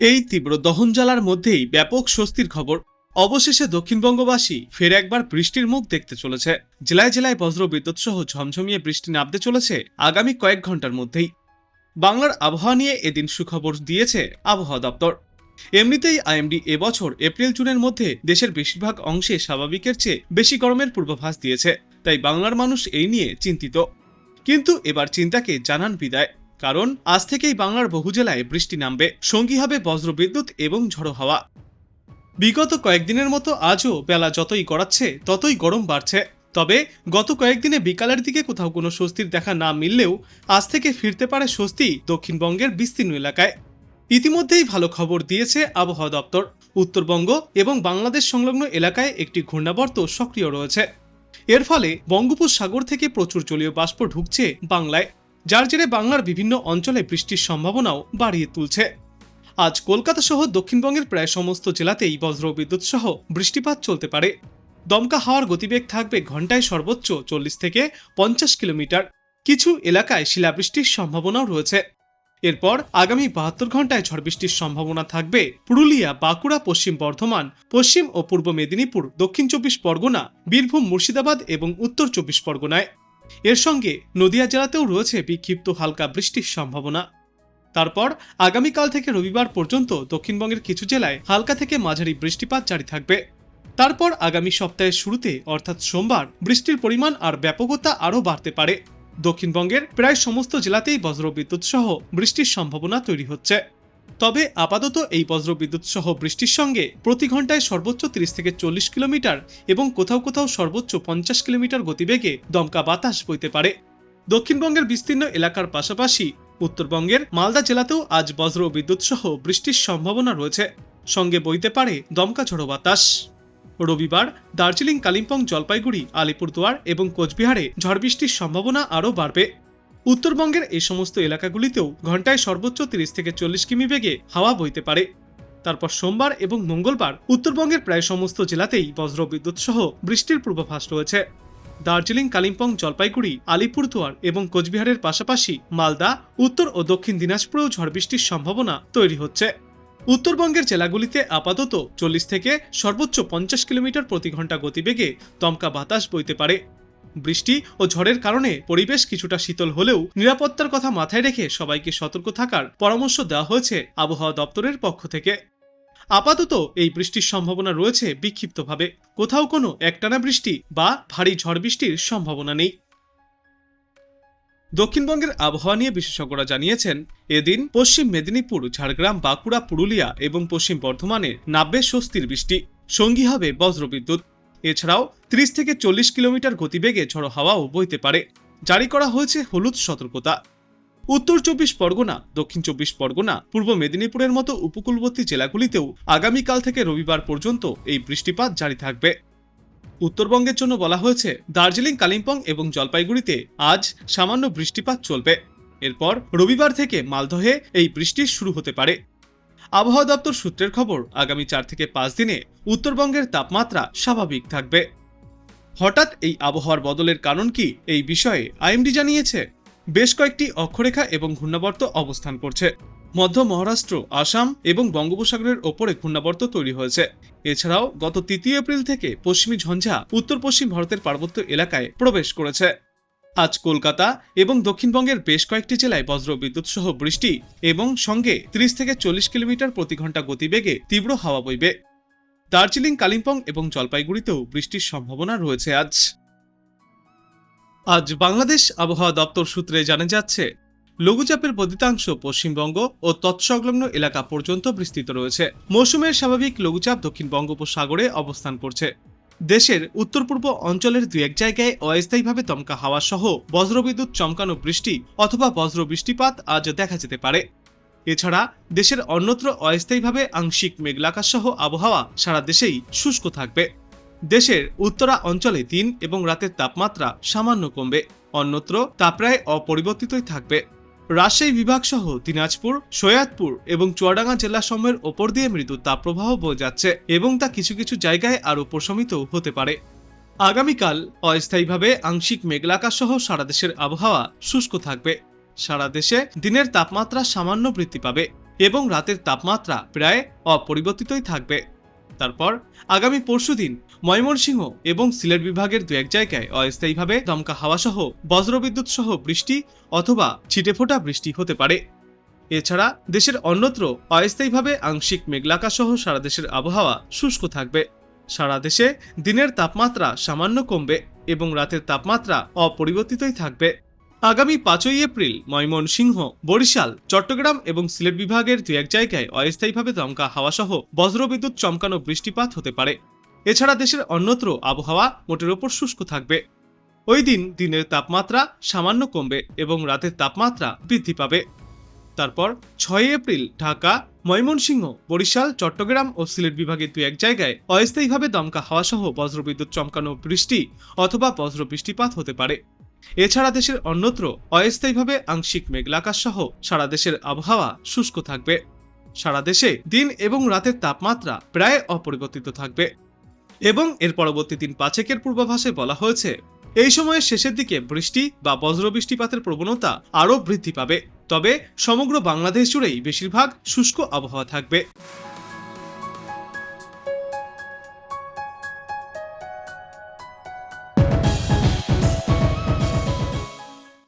এই তীব্র দহন জ্বালার মধ্যেই ব্যাপক স্বস্তির খবর। অবশেষে দক্ষিণবঙ্গবাসী ফের একবার বৃষ্টির মুখ দেখতে চলেছে। জেলায় জেলায় বজ্র বিদ্যুৎ সহ ঝমঝমিয়ে বৃষ্টি নামতে চলেছে আগামী কয়েক ঘণ্টার মধ্যেই। বাংলার আবহাওয়া নিয়ে এদিন সুখবর দিয়েছে আবহাওয়া দপ্তর। এমনিতেই আইএমডি এবছর এপ্রিল জুনের মধ্যে দেশের বেশিরভাগ অংশে স্বাভাবিকের চেয়ে বেশি গরমের পূর্বাভাস দিয়েছে, তাই বাংলার মানুষ এই নিয়ে চিন্তিত। কিন্তু এবার চিন্তাকে জানান বিদায়। কারণ আজ থেকেই বাংলার বহু জেলায় বৃষ্টি নামবে। সঙ্গী হবে বজ্রবিদ্যুৎ এবং ঝড়ো হাওয়া। বিগত কয়েকদিনের মতো আজও বেলা যতই গড়াচ্ছে, ততই গরম বাড়ছে। তবে গত কয়েকদিনে বিকালের দিকে কোথাও কোনো স্বস্তির দেখা না মিললেও আজ থেকে ফিরতে পারে স্বস্তি দক্ষিণবঙ্গের বিস্তীর্ণ এলাকায়। ইতিমধ্যেই ভালো খবর দিয়েছে আবহাওয়া দপ্তর। উত্তরবঙ্গ এবং বাংলাদেশ সংলগ্ন এলাকায় একটি ঘূর্ণাবর্ত সক্রিয় রয়েছে। এর ফলে বঙ্গোপসাগর থেকে প্রচুর জলীয় বাষ্প ঢুকছে বাংলায়। যার জেরে বাংলার বিভিন্ন অঞ্চলে বৃষ্টির সম্ভাবনাও বাড়িয়ে তুলছে। আজ কলকাতা সহ দক্ষিণবঙ্গের প্রায় সমস্ত জেলাতেই বজ্রবিদ্যুৎ সহ বৃষ্টিপাত চলতে পারে। দমকা হাওয়ার গতিবেগ থাকবে ঘন্টায় সর্বোচ্চ চল্লিশ থেকে পঞ্চাশ কিলোমিটার। কিছু এলাকায় শিলাবৃষ্টির সম্ভাবনাও রয়েছে। এরপর আগামী বাহাত্তর ঘন্টায় ঝড় বৃষ্টির সম্ভাবনা থাকবে পুরুলিয়া, বাঁকুড়া, পশ্চিম বর্ধমান, পশ্চিম ও পূর্ব মেদিনীপুর, দক্ষিণ চব্বিশ পরগনা, বীরভূম, মুর্শিদাবাদ এবং উত্তর চব্বিশ পরগনায়। এর সঙ্গে নদিয়া জেলাতেও রয়েছে বিক্ষিপ্ত হালকা বৃষ্টির সম্ভাবনা। তারপর আগামীকাল থেকে রবিবার পর্যন্ত দক্ষিণবঙ্গের কিছু জেলায় হালকা থেকে মাঝারি বৃষ্টিপাত জারি থাকবে। তারপর আগামী সপ্তাহের শুরুতে, অর্থাৎ সোমবার, বৃষ্টির পরিমাণ আর ব্যাপকতা আরও বাড়তে পারে। দক্ষিণবঙ্গের প্রায় সমস্ত জেলাতেই বজ্রবিদ্যুৎ সহ বৃষ্টির সম্ভাবনা তৈরি হচ্ছে। তবে আপাতত এই বজ্রবিদ্যুৎ সহ বৃষ্টির সঙ্গে প্রতি ঘন্টায় সর্বোচ্চ 30 থেকে চল্লিশ কিলোমিটার এবং কোথাও কোথাও সর্বোচ্চ পঞ্চাশ কিলোমিটার গতিবেগে দমকা বাতাস বইতে পারে। দক্ষিণবঙ্গের বিস্তীর্ণ এলাকার পাশাপাশি উত্তরবঙ্গের মালদা জেলাতেও আজ বজ্র বিদ্যুৎ সহ বৃষ্টির সম্ভাবনা রয়েছে। সঙ্গে বইতে পারে দমকা ঝড়ো বাতাস। রবিবার দার্জিলিং কালিম্পং জলপাইগুড়ি, আলিপুরদুয়ার এবং কোচবিহারে ঝড় বৃষ্টির সম্ভাবনা আরও বাড়বে। উত্তরবঙ্গের এই সমস্ত এলাকাগুলিতেও ঘন্টায় সর্বোচ্চ 30 থেকে চল্লিশ কিমি বেগে হাওয়া বইতে পারে। তারপর সোমবার এবং মঙ্গলবার উত্তরবঙ্গের প্রায় সমস্ত জেলাতেই বজ্র বিদ্যুৎ সহ বৃষ্টির পূর্বাভাস রয়েছে। দার্জিলিং, কালিম্পং, জলপাইগুড়ি, আলিপুরদুয়ার এবং কোচবিহারের পাশাপাশি মালদা, উত্তর ও দক্ষিণ দিনাজপুরেও ঝড় বৃষ্টির সম্ভাবনা তৈরি হচ্ছে। উত্তরবঙ্গের জেলাগুলিতে আপাতত চল্লিশ থেকে সর্বোচ্চ পঞ্চাশ কিলোমিটার প্রতি ঘণ্টা গতিবেগে দমকা বাতাস বইতে পারে। বৃষ্টি ও ঝড়ের কারণে পরিবেশ কিছুটা শীতল হলেও নিরাপত্তার কথা মাথায় রেখে সবাইকে সতর্ক থাকার পরামর্শ দেওয়া হয়েছে আবহাওয়া দপ্তরের পক্ষ থেকে। আপাতত এই বৃষ্টির সম্ভাবনা রয়েছে বিক্ষিপ্তভাবে। কোথাও কোনো একটানা বৃষ্টি বা ভারী ঝড় বৃষ্টির সম্ভাবনা নেই। দক্ষিণবঙ্গের আবহাওয়া নিয়ে বিশেষজ্ঞরা জানিয়েছেন, এদিন পশ্চিম মেদিনীপুর, ঝাড়গ্রাম, বাঁকুড়া, পুরুলিয়া এবং পশ্চিম বর্ধমানে নাব্বে স্বস্তির বৃষ্টি। সঙ্গী হবে বজ্রবিদ্যুৎ। এছাড়াও ত্রিশ থেকে চল্লিশ কিলোমিটার গতিবেগে ঝড়ো হাওয়াও বইতে পারে। জারি করা হয়েছে হলুদ সতর্কতা। উত্তর চব্বিশ পরগনা, দক্ষিণ চব্বিশ পরগনা, পূর্ব মেদিনীপুরের মতো উপকূলবর্তী জেলাগুলিতেও আগামীকাল থেকে রবিবার পর্যন্ত এই বৃষ্টিপাত জারি থাকবে। উত্তরবঙ্গের জন্য বলা হয়েছে, দার্জিলিং, কালিম্পং এবং জলপাইগুড়িতে আজ সামান্য বৃষ্টিপাত চলবে। এরপর রবিবার থেকে মালদহে এই বৃষ্টি শুরু হতে পারে। আবহাওয়া দপ্তর সূত্রের খবর, আগামী চার থেকে পাঁচ দিনে উত্তরবঙ্গের তাপমাত্রা স্বাভাবিক থাকবে। হঠাৎ এই আবহাওয়ার বদলের কারণ কি এই বিষয়ে আইএমডি জানিয়েছে। বেশ কয়েকটি অক্ষরেখা এবং ঘূর্ণাবর্ত অবস্থান করছে। মধ্য মহারাষ্ট্র, আসাম এবং বঙ্গোপসাগরের ওপরে ঘূর্ণাবর্ত তৈরি হয়েছে। এছাড়াও গত তৃতীয় এপ্রিল থেকে পশ্চিমী ঝঞ্ঝা উত্তর পশ্চিম ভারতের পার্বত্য এলাকায় প্রবেশ করেছে। আজ কলকাতা এবং দক্ষিণবঙ্গের বেশ কয়েকটি জেলায় বজ্র বিদ্যুৎ সহ বৃষ্টি এবং সঙ্গে 30 থেকে চল্লিশ কিলোমিটার প্রতি ঘণ্টা গতিবেগে তীব্র হাওয়া বইবে। দার্জিলিং, কালিম্পং এবং জলপাইগুড়িতেও বৃষ্টির সম্ভাবনা রয়েছে আজ। আজ বাংলাদেশ আবহাওয়া দপ্তর সূত্রে জানা যাচ্ছে, লঘুচাপের বদিতাংশ পশ্চিমবঙ্গ ও তৎসংলগ্ন এলাকা পর্যন্ত বিস্তৃত রয়েছে। মৌসুমের স্বাভাবিক লঘুচাপ দক্ষিণ বঙ্গোপসাগরে অবস্থান করছে। দেশের উত্তর পূর্ব অঞ্চলের দু এক জায়গায় অস্থায়ীভাবে দমকা হাওয়া সহ বজ্রবিদ্যুৎ চমকানো বৃষ্টি অথবা বজ্র বৃষ্টিপাত আজ দেখা যেতে পারে। এছাড়া দেশের অন্যত্র অস্থায়ীভাবে আংশিক মেঘলাকাশ সহ আবহাওয়া সারা দেশেই শুষ্ক থাকবে। দেশের উত্তরা অঞ্চলে দিন এবং রাতের তাপমাত্রা সামান্য কমবে, অন্যত্র তা প্রায় অপরিবর্তিতই থাকবে। রাজশাহী বিভাগ সহ দিনাজপুর, সৈয়াদপুর এবং চুয়াডাঙ্গা জেলা সমূহের ওপর দিয়ে মৃদু তাপপ্রবাহ বয়ে যাচ্ছে এবং তা কিছু কিছু জায়গায় আরও প্রশমিত হতে পারে। আগামীকাল অস্থায়ীভাবে আংশিক মেঘলাকাশ সহ সারা দেশের আবহাওয়া শুষ্ক থাকবে। সারা দেশে দিনের তাপমাত্রা সামান্য বৃদ্ধি পাবে এবং রাতের তাপমাত্রা প্রায় অপরিবর্তিতই থাকবে। তারপর আগামী পরশুদিন ময়মনসিংহ এবং সিলেট বিভাগের দু এক জায়গায় অস্থায়ীভাবে দমকা হাওয়াসহ বজ্রবিদ্যুৎ সহ বৃষ্টি অথবা ছিটেফোঁটা বৃষ্টি হতে পারে। এছাড়া দেশের অন্যত্র অস্থায়ীভাবে আংশিক মেঘলাকা সহ সারা দেশের আবহাওয়া শুষ্ক থাকবে। সারা দেশে দিনের তাপমাত্রা সামান্য কমবে এবং রাতের তাপমাত্রা অপরিবর্তিতই থাকবে। আগামী পাঁচই এপ্রিল ময়মনসিংহ, বরিশাল, চট্টগ্রাম এবং সিলেট বিভাগের দু এক জায়গায় অস্থায়ীভাবে দমকা হাওয়াসহ বজ্রবিদ্যুৎ চমকানো বৃষ্টিপাত হতে পারে। এছাড়া দেশের অন্যত্র আবহাওয়া মোটের ওপর শুষ্ক থাকবে। ওই দিন দিনের তাপমাত্রা সামান্য কমবে এবং রাতের তাপমাত্রা বৃদ্ধি পাবে। তারপর ছয় এপ্রিল ঢাকা, ময়মনসিংহ, বরিশাল, চট্টগ্রাম ও সিলেট বিভাগের দু এক জায়গায় অস্থায়ীভাবে দমকা হাওয়াসহ বজ্রবিদ্যুৎ চমকানো বৃষ্টি অথবা বজ্র বৃষ্টিপাত হতে পারে। এছাড়া দেশের অন্যত্র অস্থায়ীভাবে আংশিক মেঘলাকাশ সহ সারা দেশের আবহাওয়া শুষ্ক থাকবে। সারা দেশে দিন এবং রাতের তাপমাত্রা প্রায় অপরিবর্তিত থাকবে। এবং এর পরবর্তী দিন পাঁচেকের পূর্বাভাসে বলা হয়েছে, এই সময়ের শেষের দিকে বৃষ্টি বা বজ্র বৃষ্টিপাতের প্রবণতা আরও বৃদ্ধি পাবে। তবে সমগ্র বাংলাদেশ জুড়েই বেশিরভাগ শুষ্ক আবহাওয়া থাকবে।